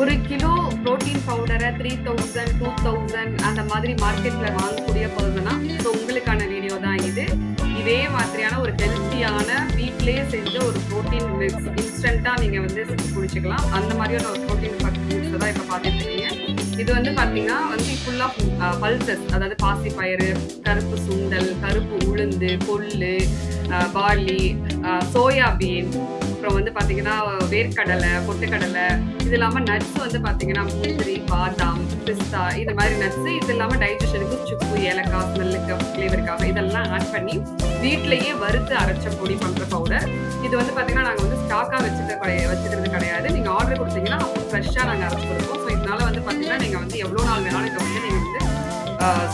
ஒரு kilo protein பவுடரை three thousand two thousand அந்த மாதிரி மார்க்கெட்டில் வாங்கக்கூடிய பர்சனா ஸோ உங்களுக்கான வீடியோ தான் இது. இதே மாதிரியான ஒரு ஹெல்த்தியான வீட்லேயே செஞ்ச ஒரு ப்ரோட்டீன் மிக்ஸ் இன்ஸ்டண்ட்டாக நீங்கள் வந்து குடிச்சிக்கலாம். அந்த மாதிரியான ஒரு ப்ரோட்டீன் மிக்ஸை தான் இப்போ பார்த்துட்டு இருக்கீங்க இது வந்து பார்த்தீங்கன்னா வந்து ஃபுல்லாக பல்சஸ் அதாவது பாசிப்பயிறு கருப்பு சுண்டல் கருப்பு உளுந்து கொள்ளு பார்லி சோயாபீன் அப்புறம் வந்து பார்த்தீங்கன்னா வேர்க்கடலை பொட்டுக்கடலை இது இல்லாமல் நட்ஸ் வந்து பார்த்தீங்கன்னா முந்திரி பாதாம் பிஸ்தா இது மாதிரி நட்ஸ் இது இல்லாமல் டைஜஷனுக்கு சுக்கு ஏலக்காய் ஸ்மெல்லுக்கு ஃப்ளேவருக்காக இதெல்லாம் ஆட் பண்ணி வீட்டிலேயே வறுத்து அரைச்ச பொடி பண்ணுற பவுடர் இது வந்து பார்த்தீங்கன்னா நாங்கள் வந்து ஸ்டாக்காக வச்சுக்க கிடையாது வச்சுக்கிறது கிடையாது. நீங்கள் ஆர்டர் கொடுத்தீங்கன்னா அவங்க ஃப்ரெஷ்ஷாக நாங்கள் அரைச்சி கொடுப்போம். ஸோ இதனால வந்து பார்த்தீங்கன்னா நீங்கள் வந்து எவ்வளோ நாள் வேணாலும் இதை வந்து நீங்கள் வந்து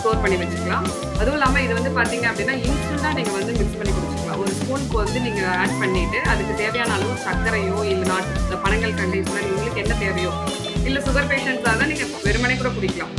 ஸ்டோர் பண்ணி வச்சுக்கலாம். அதுவும் இல்லாமல் இது வந்து பார்த்தீங்க அப்படின்னா இன்ஸ்டண்ட்டாக நீங்கள் வந்து மிக்ஸ் பண்ணி ஸ்பூனுக்கு வந்து நீங்கள் ஆட் பண்ணிவிட்டு அதுக்கு தேவையான அளவு சர்க்கரையோ இல்லை நாட் பனங்கள் கண்டிஷனர் உங்களுக்கு என்ன தேவையோ இல்லை சுகர் பேஷண்ட்ஸாக தான் நீங்கள் வெறுமனே கூட குடிக்கலாம்.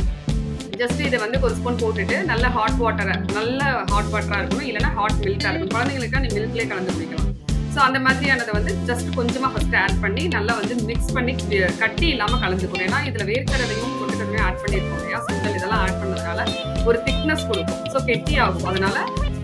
ஜஸ்ட் இதை வந்து ஒரு ஸ்பூன் போட்டுட்டு நல்ல ஹாட் வாட்டரை நல்ல ஹாட் வாட்டராக இருக்கணும் இல்லைனா ஹாட் மில்க்காக இருக்கும் குழந்தைங்களுக்கு நீ மில்க்லேயே கலந்து குடிக்கலாம். ஸோ அந்த மாதிரியானதை வந்து ஜஸ்ட் கொஞ்சமாக ஃபஸ்ட்டு ஆட் பண்ணி நல்லா வந்து மிக்ஸ் பண்ணி கட்டி இல்லாமல் கலந்துக்கணும். ஏன்னா இதில் வேர்க்கடலையும் பொட்டுக்கடலையும் ஆட் பண்ணியிருக்கோம் இல்லையா? சுண்டல் இதெல்லாம் ஆட் பண்ணதுனால ஒரு திக்னஸ் கொடுக்கும். ஸோ கெட்டி ஆகும் அதனால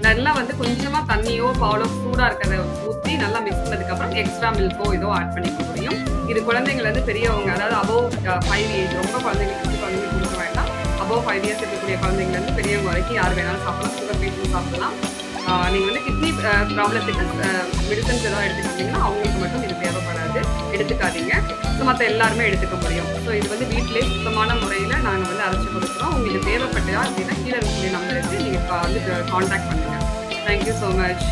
நல்லா வந்து கொஞ்சமாக தண்ணியோ பாலோ சூடா இருக்கிறத ஊற்றி நல்லா மிக்ஸ் பண்ணதுக்கப்புறம் எக்ஸ்ட்ரா மில்க்கோ ஏதோ ஆட் பண்ணிக்க முடியும். இது குழந்தைங்கலேருந்து பெரியவங்க அதாவது அபோவ் ஃபைவ் ஏஜ் ரொம்ப குழந்தைங்களுக்கு குழந்தைங்களுக்கு கொடுக்க வேண்டாம். அபோவ் ஃபைவ் இயர்ஸ் இருக்கக்கூடிய குழந்தைங்கலேருந்து பெரியவங்க வரைக்கும் யார் வேணாலும் சாப்பிடலாம் சுகர் பேஷண்ட் சாப்பிடலாம். நீங்கள் வந்து கிட்னி ப்ராப்ளத்துக்கு மெடிசன்ஸ் ஏதாவது எடுத்துக்கிட்டீங்கன்னா அவங்களுக்கு மட்டும் இது தேவைப்படாது. எடுத்துக்காதீங்க. ஸோ மற்ற எல்லாருமே எடுத்துக்க முடியும். ஸோ இது வந்து வீட்டிலே சுத்தமான முறையில் நாங்கள் வந்து அரைச்சி காண்டாக்ட் பண்ணுங்கள் தேங்க்யூ ஸோ மச்